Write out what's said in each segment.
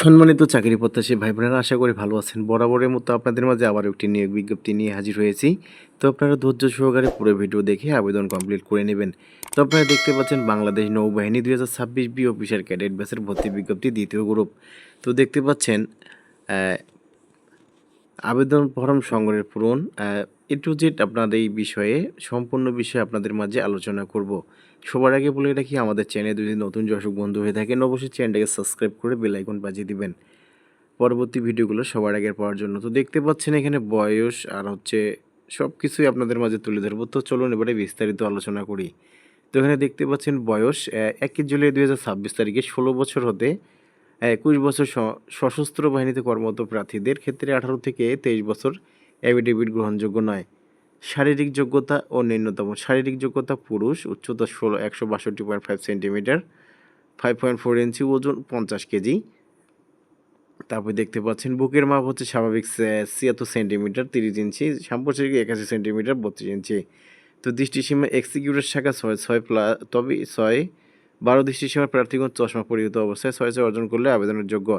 সম্মানিত চাকরি প্রত্যাশী ভাই বোনেরা আশা করি ভালো আছেন। বরাবরের মতো আপনাদের মাঝে আবার একটি নিয়োগ বিজ্ঞপ্তি নিয়ে হাজির হয়েছি। তো আপনারা ধৈর্য সহকারে পুরো ভিডিও দেখে আবেদন কমপ্লিট করে নেবেন। তো আপনারা দেখতে পাচ্ছেন, বাংলাদেশ নৌবাহিনী দুই হাজার ছাব্বিশ বি অফিসার ক্যাডেট ব্যাসের ভর্তি বিজ্ঞপ্তি দ্বিতীয় গ্রুপ। তো দেখতে পাচ্ছেন আবেদন ফর্ম সংগ্রহের পূরণ এ টু জেড আপনাদের এই বিষয়ে, সম্পূর্ণ বিষয়ে আপনাদের মাঝে আলোচনা করব। সবার আগে বলে রাখি, আমাদের চ্যানেলে যদি নতুন দর্শক বন্ধু হয়ে থাকেন, অবশ্যই চ্যানেলটাকে সাবস্ক্রাইব করে বেল আইকন বাজিয়ে দিবেন। পরবর্তী ভিডিওগুলো সবার আগে পাওয়ার জন্য। তো দেখতে পাচ্ছেন এখানে বয়স আর হচ্ছে সব কিছুই আপনাদের মাঝে তুলে ধরবো। তো চলুন এবারে বিস্তারিত আলোচনা করি। তো এখানে দেখতে পাচ্ছেন বয়স একই জুলাই দু হাজার ছাব্বিশ তারিখে ষোলো বছর হতে একুশ বছর সশস্ত্র বাহিনীতে কর্মরত প্রার্থীদের ক্ষেত্রে আঠারো থেকে তেইশ বছর অ্যাফিডেভিট গ্রহণযোগ্য নয়। শারীরিক যোগ্যতা ও ন্যূনতম শারীরিক যোগ্যতা পুরুষ, উচ্চতা ষোলো, একশো বাষট্টি point five centimetre five point four ইঞ্চি ওজন পঞ্চাশ কেজি। তারপর দেখতে পাচ্ছেন, বুকের মাপ হচ্ছে স্বাভাবিক ছিয়াত্তর সেন্টিমিটার তিরিশ ইঞ্চি সাম্প্রতিক একাশি সেন্টিমিটার বত্রিশ ইঞ্চি তো দৃষ্টিসীমা এক্সিকিউটিভ শাখা ছয় ছয় প্লাস তবে ছয় বারো দৃষ্টিসীমার প্রার্থীগণ চশমা পরিহিত অবস্থায় ছয় ছয় অর্জন করলে আবেদনের যোগ্য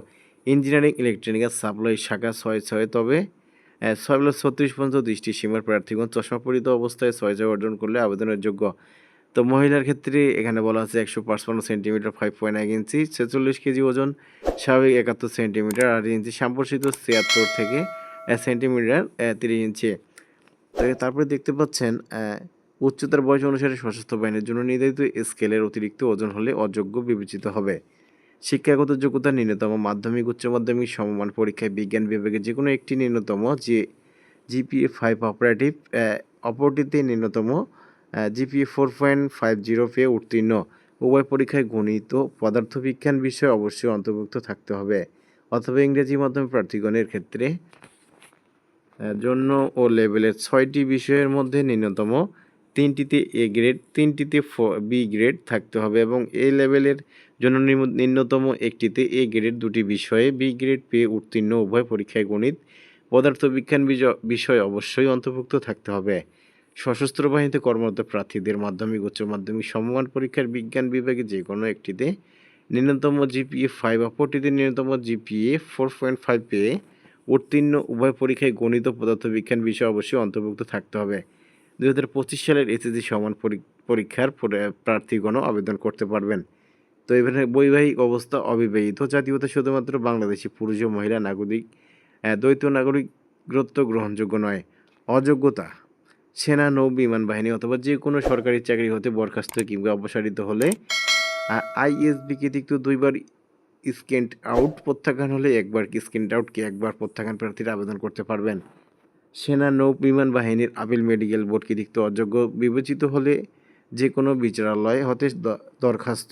ইঞ্জিনিয়ারিং ইলেকট্রনিক্যাল সাপ্লাই শাখা ছয় ছয়। তবে ছয় প্লাস ছত্রিশ পর্যন্ত দৃষ্টিসীমার প্রার্থীগণ চশমা পরিহিত অবস্থায় ছয় ছয় অর্জন করলে আবেদনের যোগ্য। তো মহিলার ক্ষেত্রে এখানে বলা আছে একশো পাঁচপান্ন সেন্টিমিটার ফাইভ পয়েন্ট এক ইঞ্চি, ছেচল্লিশ কেজি ওজন, স্বাভাবিক একাত্তর সেন্টিমিটার আট ইঞ্চি সাম্প্রতিক ছিয়াত্তর থেকে সেন্টিমিটার তিরিশ ইঞ্চি। তারপরে দেখতে পাচ্ছেন উচ্চতার বয়স অনুসারে সশস্ত্র বাহিনীর জন্য নির্ধারিত স্কেলের অতিরিক্ত ওজন হলে অযোগ্য বিবেচিত হবে। শিক্ষাগত যোগ্যতা ন্যূনতম, মাধ্যমিক, উচ্চ মাধ্যমিক, সমমান পরীক্ষায় বিজ্ঞান বিভাগে যে কোনো একটি ন্যূনতম, যে জিপিএ ফাইভ অপারেটিভ অপরটিতে ন্যূনতম GPA four point five zero পেয়ে উত্তীর্ণ। উভয় পরীক্ষায় গণিত, পদার্থবিজ্ঞান বিষয় অবশ্যই অন্তর্ভুক্ত থাকতে হবে, অথবা ইংরেজি মাধ্যমে প্রার্থীগণের ক্ষেত্রে। জন্য ও লেভেলের ছয়টি বিষয়ের মধ্যে ন্যূনতম তিনটিতে এ গ্রেড তিনটিতে বি গ্রেড থাকতে হবে এবং এ লেভেলের জন্য নিম্ন- নিম্নতম একটিতে এ গ্রেড দুটি বিষয়ে বি গ্রেড পেয়ে উত্তীর্ণ উভয় পরীক্ষায় গণিত, পদার্থবিজ্ঞান বিজ- বিষয় অবশ্যই অন্তর্ভুক্ত থাকতে হবে। সশস্ত্র বাহিনীতে কর্মরত প্রার্থীদের মাধ্যমিক, উচ্চ মাধ্যমিক, সমমান পরীক্ষার বিজ্ঞান বিভাগে যে কোনো একটিতে ন্যূনতম জিপিএ ফাইভ অপরটিতে ন্যূনতম জিপিএ ফোর পয়েন্ট ফাইভ পেয়ে উত্তীর্ণ উভয় পরীক্ষায় গণিত, পদার্থবিজ্ঞান বিষয় অবশ্যই অন্তর্ভুক্ত থাকতে হবে। দুই হাজার পঁচিশ সালের এসএসসি সমান পরী- পরীক্ষার পরে- প্রার্থীগণও আবেদন করতে পারবেন। তো এখানে বৈবাহিক অবস্থা অবিবাহিত জাতীয়তা শুধুমাত্র বাংলাদেশি পুরুষ ও মহিলা নাগরিক দ্বৈত নাগরিকত্ব গ্রহণযোগ্য নয়, অযোগ্যতা, সেনা, নৌ, বিমান বাহিনী অথবা যে কোনো সরকারি চাকরি হতে বরখাস্ত কিংবা অপসারিত হলে আইএসবি কৃতিক্ত দুইবার স্কেন্ট আউট প্রত্যাখ্যান হলে একবার স্কেন্ট আউটকে একবার প্রত্যাখ্যান প্রার্থীরা আবেদন করতে পারবেন। সেনা, নৌ বিমান বাহিনীর আপিল মেডিকেল কৃতিক্ত অযোগ্য বিবেচিত হলে যে কোনো বিচারালয় হতে দরখাস্ত।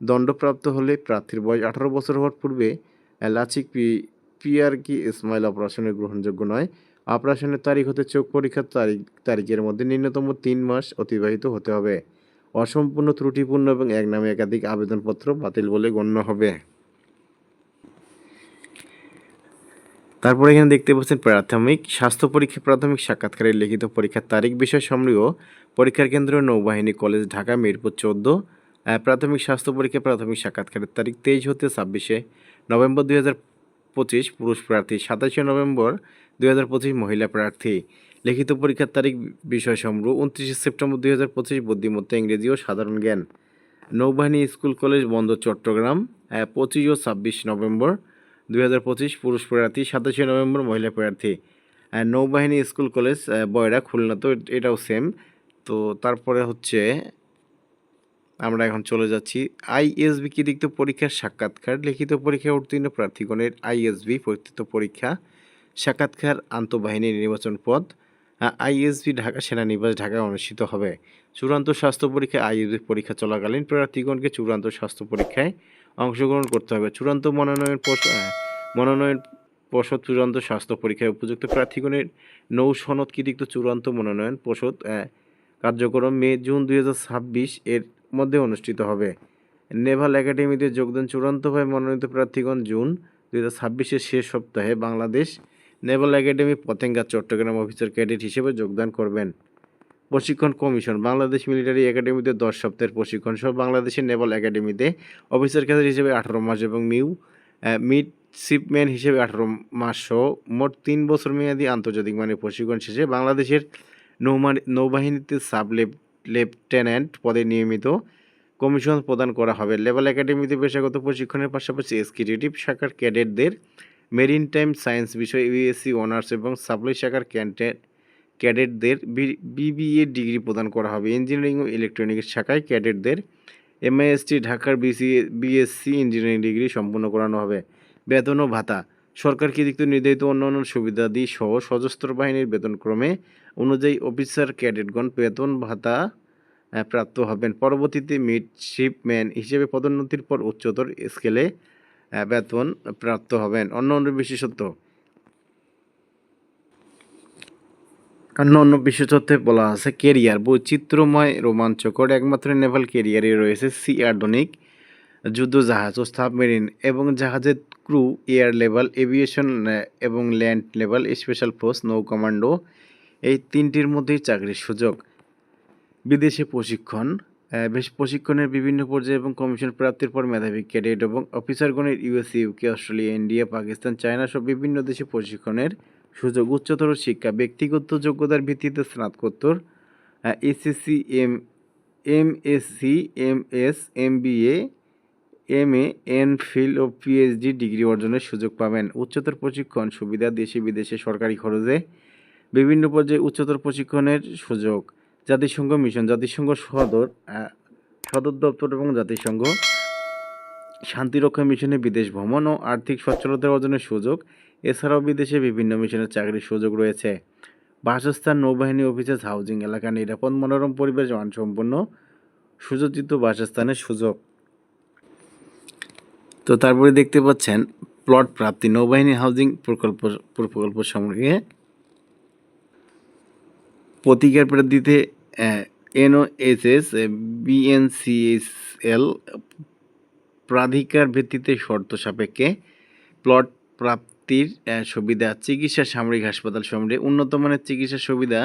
দণ্ডপ্রাপ্ত হলে প্রার্থীর বয়স আঠারো বছর হওয়ার পূর্বে লাচিক পি পিআর কি স্মাইল অপারেশনের গ্রহণযোগ্য নয়। অপারেশনের তারিখ হতে চোখ পরীক্ষার তারিখ, তারিখের মধ্যে ন্যূনতম তিন মাস অতিবাহিত হতে হবে। অসম্পূর্ণ ত্রুটিপূর্ণ এবং এক নামে একাধিক আবেদনপত্র বাতিল বলে গণ্য হবে। তারপরে এখানে দেখতে পাচ্ছেন প্রাথমিক স্বাস্থ্য পরীক্ষা, প্রাথমিক সাক্ষাৎকারের লিখিত পরীক্ষার তারিখ বিষয় সমৃহ পরীক্ষার কেন্দ্র নৌবাহিনী কলেজ ঢাকা, মিরপুর চোদ্দ। প্রাথমিক স্বাস্থ্য পরীক্ষা, প্রাথমিক সাক্ষাৎকারের তারিখ তেইশ হতে ছাব্বিশে নভেম্বর দুই হাজার পঁচিশ, পুরুষ প্রার্থী সাতাশে নভেম্বর দুই হাজার পঁচিশ, মহিলা প্রার্থী। লিখিত পরীক্ষার তারিখ বিষয় সমৃহ উনত্রিশে সেপ্টেম্বর দুই হাজার পঁচিশ, বুদ্ধিমত্তা, ইংরেজি ও সাধারণ জ্ঞান। নৌবাহিনী স্কুল কলেজ বন্দর চট্টগ্রাম পঁচিশ ও ছাব্বিশ নভেম্বর দুই হাজার পঁচিশ পুরুষ প্রার্থী, সাতাশে নভেম্বর মহিলা প্রার্থী। নৌবাহিনী স্কুল কলেজ বয়রা, খুলনা, তো এটাও সেম তো তারপরে হচ্ছে আমরা এখন চলে যাচ্ছি। আইএসবি কৃতিক্ত পরীক্ষার সাক্ষাৎকার, লিখিত পরীক্ষায় উত্তীর্ণ প্রার্থীগণের আইএসবি পরিচিত পরীক্ষা, সাক্ষাৎকার আন্তঃবাহিনী নির্বাচন পদ। আইএসবি ঢাকা সেনানিবাস ঢাকায় অনুষ্ঠিত হবে। চূড়ান্ত স্বাস্থ্য পরীক্ষায় আইএসবি পরীক্ষা চলাকালীন প্রার্থীগণকে চূড়ান্ত স্বাস্থ্য পরীক্ষায় অংশগ্রহণ করতে হবে। চূড়ান্ত মনোনয়ন মনোনয়ন পর্ষদ চূড়ান্ত স্বাস্থ্য পরীক্ষায় উপযুক্ত প্রার্থীগণের নৌ সনদ কৃতিক্ত চূড়ান্ত মনোনয়ন পর্ষদ কার্যক্রম মে, জুন দুই হাজার ছাব্বিশ এর মধ্যে অনুষ্ঠিত হবে। নেভাল একাডেমিতে যোগদান চূড়ান্তভাবে মনোনীত প্রার্থীগণ জুন দুই হাজার শেষ সপ্তাহে Bangladesh naval academy Patenga Chattogram officer cadet হিসেবে যোগদান করবেন। প্রশিক্ষণ কমিশন, বাংলাদেশ মিলিটারি একাডেমিতে দশ সপ্তাহের প্রশিক্ষণ সহ বাংলাদেশের নেভাল একাডেমিতে অফিসার ক্যাডেট হিসেবে আঠারো মাস এবং নিউ মিডশিপম্যান হিসেবে আঠারো মাস সহ মোট তিন বছর মেয়াদী আন্তর্জাতিক মানের প্রশিক্ষণ শেষে বাংলাদেশের নৌমানি, নৌবাহিনীতে সাব লেফ- লেফটেন্যান্ট পদে নিয়মিত কমিশন প্রদান করা হবে। লেভেল একাডেমিতে পেশাগত প্রশিক্ষণের পাশাপাশি এক্সিকিউটিভ শাখার ক্যাডেটদের মেরিন টাইম সায়েন্স বিষয়ে ইউএসসি অনার্স এবং সাপ্লাই শাখার ক্যান্টে- ক্যাডেটদের বিবিএ ডিগ্রি প্রদান করা হবে। ইঞ্জিনিয়ারিং ও ইলেকট্রনিক্স শাখায় ক্যাডেটদের এমআইএসটি, ঢাকার বিসিএ বিএসসি ইঞ্জিনিয়ারিং ডিগ্রি সম্পন্ন করানো হবে। বেতন ও ভাতা। সরকার কর্তৃক নির্ধারিত অন্যান্য সুবিধাদি সহ সশস্ত্র বাহিনীর বেতনক্রমে অনুযায়ী অফিসার ক্যাডেটগণ বেতন, ভাতা প্রাপ্ত হবেন। পরবর্তীতে মিডশিপম্যান হিসেবে পদোন্নতির পর উচ্চতর স্কেলে বেতন প্রাপ্ত হবেন। অন্য অন্য বিশেষত্ব অন্য অন্য বিশেষত্বে বলা আছে কেরিয়ার বৈচিত্র্যময় রোমাঞ্চকর, একমাত্র নেভাল কেরিয়ারে রয়েছে সি আধুনিক যুদ্ধ জাহাজ ও সাবমেরিন এবং জাহাজের ক্রু এয়ার লেভেল এভিয়েশন এবং ল্যান্ড লেভেল স্পেশাল ফোর্স নৌ কমান্ডো এই তিনটির মধ্যেই চাকরির সুযোগ। বিদেশে প্রশিক্ষণ বেশ প্রশিক্ষণের বিভিন্ন পর্যায়ে এবং কমিশন প্রাপ্তির পর মেধাবী ক্যাডেট এবং অফিসারগণের USA UK Australia India Pakistan China সহ বিভিন্ন দেশে প্রশিক্ষণের সুযোগ, উচ্চতর শিক্ষা, ব্যক্তিগত যোগ্যতার ভিত্তিতে স্নাতকোত্তর SSC, M M SC M S M B A M A N phil O PhD degree অর্জনের সুযোগ পাবেন। উচ্চতর প্রশিক্ষণ সুবিধা দেশে বিদেশে সরকারি খরচে। বিভিন্ন পর্যায়ে উচ্চতর প্রশিক্ষণের সুযোগ। জাতিসংঘ মিশন, জাতিসংঘ সদর সদর দপ্তর এবং জাতিসংঘ শান্তিরক্ষা মিশনে বিদেশ ভ্রমণ ও আর্থিক সচ্ছলতা অর্জনের সুযোগ। এছাড়াও বিদেশে বিভিন্ন মিশনের চাকরির সুযোগ রয়েছে। বাসস্থান, নৌবাহিনী অফিসেস হাউজিং এলাকা নিরাপদ মনোরম পরিবেশ মানসম্পন্ন সুযোজিত বাসস্থানের সুযোগ। তো তারপরে দেখতে পাচ্ছেন প্লট প্রাপ্তি, নৌবাহিনী হাউজিং প্রকল্প প্রকল্প সম্পর্কে প্রতিকার প্রাপ্তিতে এনওএসএস, বিএনসিএসএল, প্রাধিকার ভিত্তিতে শর্ত সাপেক্ষে প্লট প্রাপ্তির আহ, সুবিধা চিকিৎসা সামরিক হাসপাতাল সমূহে উন্নত মানের চিকিৎসা সুবিধা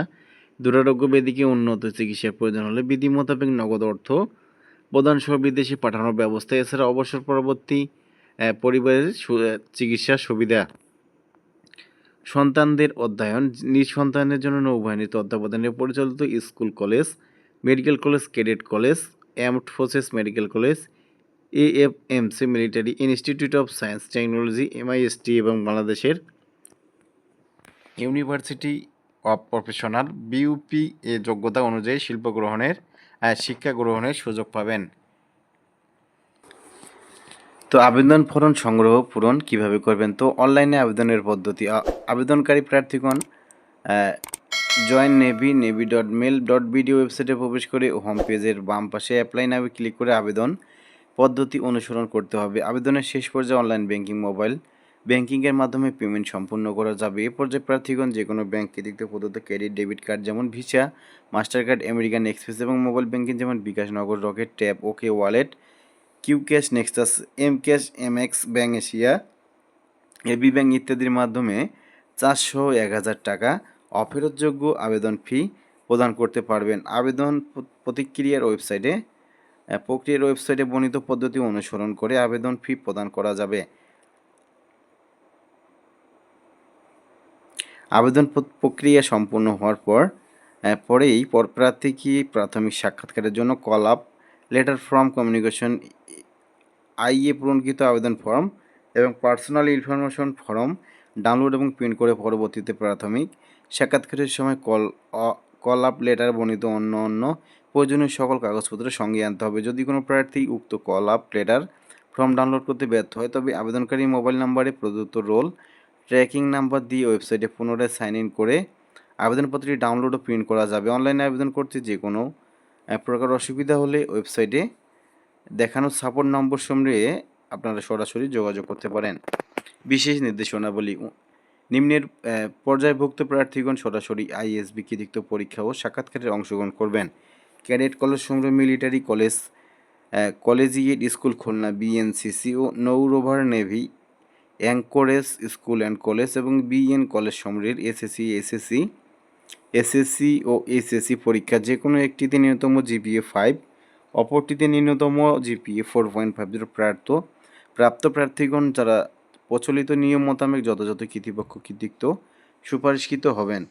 দুরারোগ্য বেদিকে উন্নত চিকিৎসার প্রয়োজন হলে বিধি মোতাবেক নগদ অর্থ প্রদান সহ বিদেশে পাঠানোর ব্যবস্থা। এছাড়া অবসর পরবর্তী পরিবারের চিকিৎসা সুবিধা। সন্তানদের অধ্যয়ন নিজ সন্তানের জন্য নৌবাহিনীতে তত্ত্বাবধানে পরিচালিত school college medical college cadet college armed forces medical college AFMC military institute of science technology MIST এবং বাংলাদেশের ইউনিভার্সিটি অফ প্রফেশনাল বিউপি এ যোগ্যতা অনুযায়ী শিল্প গ্রহণের শিক্ষা গ্রহণের সুযোগ পাবেন। তো আবেদন ফর্ম সংগ্রহ পূরণ কীভাবে করবেন? তো অনলাইনে আবেদনের পদ্ধতি আবেদনকারী প্রার্থীগণ join navy navy dot mail dot BD ওয়েবসাইটে প্রবেশ করে হোম পেজের বাম পাশে অ্যাপ্লাই নামে ক্লিক করে আবেদন। পদ্ধতি অনুসরণ করতে হবে। আবেদনের শেষ পর্যায়ে অনলাইন ব্যাংকিং, মোবাইল ব্যাংকিংয়ের মাধ্যমে পেমেন্ট সম্পূর্ণ করা যাবে। এ পর্যায়ে প্রার্থীগণ যে কোনো ব্যাংক কর্তৃক প্রদত্ত ক্রেডিট, ডেবিট কার্ড যেমন Visa master card American Express এবং মোবাইল ব্যাংকিং যেমন bKash Nagad, Rocket Tap OK Wallet Q Cash Nexus M Cash M X Bank Asia, AB Bank ইত্যাদির মাধ্যমে চারশো এক হাজার টাকা অফেরতযোগ্য আবেদন ফি প্রদান করতে পারবেন। আবেদন প্রতিক্রিয়ার ওয়েবসাইটে প্রক্রিয়ার ওয়েবসাইটে বর্ণিত পদ্ধতি অনুসরণ করে আবেদন ফি প্রদান করা যাবে। আবেদন প্রক্রিয়া সম্পূর্ণ হওয়ার পর পরেই পর প্রার্থীকে প্রাথমিক সাক্ষাৎকারের জন্য call up, letter from communication, IA পূরণকৃত আবেদন ফর্ম এবং পার্সোনাল ইনফরমেশন ফর্ম ডাউনলোড এবং প্রিন্ট করে পরবর্তীতে প্রাথমিক সাক্ষাৎকারের সময় কল কল আপ, লেটার বর্ণিত অন্য অন্য প্রয়োজনীয় সকল কাগজপত্র সঙ্গে আনতে হবে। যদি কোনো প্রার্থী উক্ত call up letter form download করতে ব্যর্থ হয়, তবে আবেদনকারী মোবাইল নাম্বারে প্রদত্ত রোল ট্র্যাকিং নাম্বার দিয়ে ওয়েবসাইটে পুনরায় সাইন ইন করে আবেদনপত্রটি ডাউনলোড ও প্রিন্ট করা যাবে। অনলাইনে আবেদন করতে যে কোনো প্রকার অসুবিধা হলে ওয়েবসাইটে দেখানো সাপোর্ট নম্বর সমূহে আপনারা সরাসরি যোগাযোগ করতে পারেন। বিশেষ নির্দেশনাবলী নিম্নের পর্যায়ভুক্ত প্রার্থীগণ সরাসরি আইএসবি কৃতিক্ত পরীক্ষা ও সাক্ষাৎকারে অংশগ্রহণ করবেন। ক্যাডেট কলেজ সমূহ military college collegiate school Khulna BNCC O নৌরোভার navy anchorage school and college এবং বিএন কলেজ সমূহের এসএসসি এসএসসি এসএসসি ও এসএসসি পরীক্ষা। যে কোনো একটিতে ন্যূনতম জিপিএ ফাইভ অপরটিতে ন্যূনতম GPA four point five zero Partha. প্রাপ্ত প্রার্থীগণ যারা প্রচলিত নিয়ম মোতাবেক যথাযথ কর্তৃপক্ষ কৃতিত্ব সুপারিশকৃত হবেন।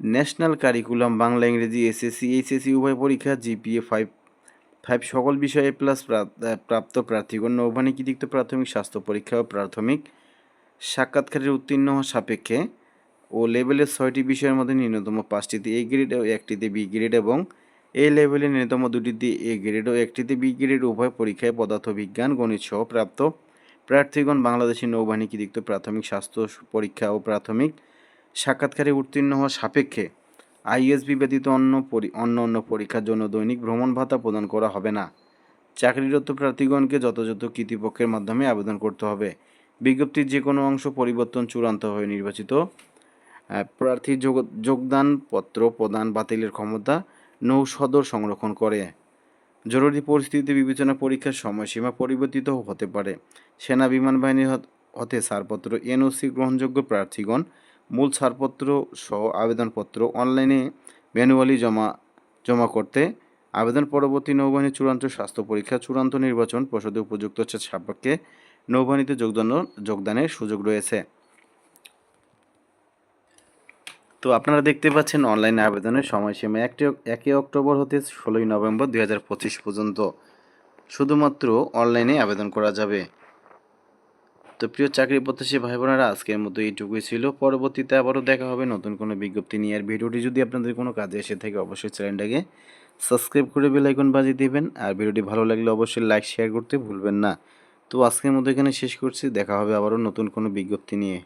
ন্যাশনাল কারিকুলাম, বাংলা, ইংরেজি, এসএসসি, এইচএসসি, উভয় পরীক্ষা, জিপিএ ফাইভ ফাইভ সকল বিষয়ে প্লাস প্রাপ্ত প্রার্থীগণ নৌবাহিনী কৃতিক্ত প্রাথমিক স্বাস্থ্য পরীক্ষা ও প্রাথমিক সাক্ষাৎকারের উত্তীর্ণ সাপেক্ষে ও লেভেলের ছয়টি বিষয়ের মধ্যে ন্যূনতম পাঁচটিতে এ গ্রেড ও একটিতে বি গ্রেড এবং এ লেভেলে ন্যূনতম দুটিতে এ গ্রেড ও একটিতে বি গ্রেড উভয় পরীক্ষায় পদার্থবিজ্ঞান, গণিত সহ প্রাপ্ত প্রার্থীগণ বাংলাদেশি নৌবাহিনী কৃতিক্ত প্রাথমিক স্বাস্থ্য পরীক্ষা ও প্রাথমিক সাক্ষাৎকারে উত্তীর্ণ হওয়া সাপেক্ষে আইএসবি ব্যতীত অন্য অন্য অন্য পরীক্ষার জন্য দৈনিক ভ্রমণ ভাতা প্রদান করা হবে না। চাকরিরত প্রার্থীগণকে যথাযথ কর্তৃপক্ষের মাধ্যমে আবেদন করতে হবে। বিজ্ঞপ্তির যে কোনো অংশ পরিবর্তন চূড়ান্ত হয়ে নির্বাচিত প্রার্থী প্রার্থীর যোগ- যোগদান পত্র প্রদান বাতিলের ক্ষমতা নৌ সদর সংরক্ষণ করে। জরুরি পরিস্থিতি বিবেচনা পরীক্ষার সময়সীমা পরিবর্তিত হতে পারে। সেনা বিমান বাহিনীর হতে ছাড়পত্র, এনওসি গ্রহণযোগ্য প্রার্থীগণ মূল ছাড়পত্র সহ আবেদনপত্র অনলাইনে ম্যানুয়ালি জমা জমা করতে আবেদন পরবর্তী নৌবাহিনী চূড়ান্ত স্বাস্থ্য পরীক্ষা, চূড়ান্ত নির্বাচন পরিষদে উপযুক্ত সাপেক্ষে নৌবাহিনীতে যোগদান, যোগদানের সুযোগ রয়েছে। তো আপনারা দেখতে পাচ্ছেন অনলাইনে আবেদনের সময়সীমা একটি একই অক্টোবর হতে ষোলোই নভেম্বর দুই হাজার পঁচিশ পর্যন্ত। শুধুমাত্র অনলাইনে আবেদন করা যাবে। তো প্রিয় চাকরি প্রত্যাশী ভাই বোনেরা আজকের মতো এইটুকুই ছিল। পরবর্তীতে আবারও দেখা হবে নতুন কোনো বিজ্ঞপ্তি নিয়ে। আর ভিডিওটি যদি আপনাদের কোনো কাজে এসে থাকে, অবশ্যই চ্যানেলটাকে সাবস্ক্রাইব করে বেলাইকন বাজিয়ে দেবেন। আর ভিডিওটি ভালো লাগলে অবশ্যই লাইক, শেয়ার করতে ভুলবেন না। তো আজকের মতো এখানে শেষ করছি। দেখা হবে আবারও নতুন কোনো বিজ্ঞপ্তি নিয়ে।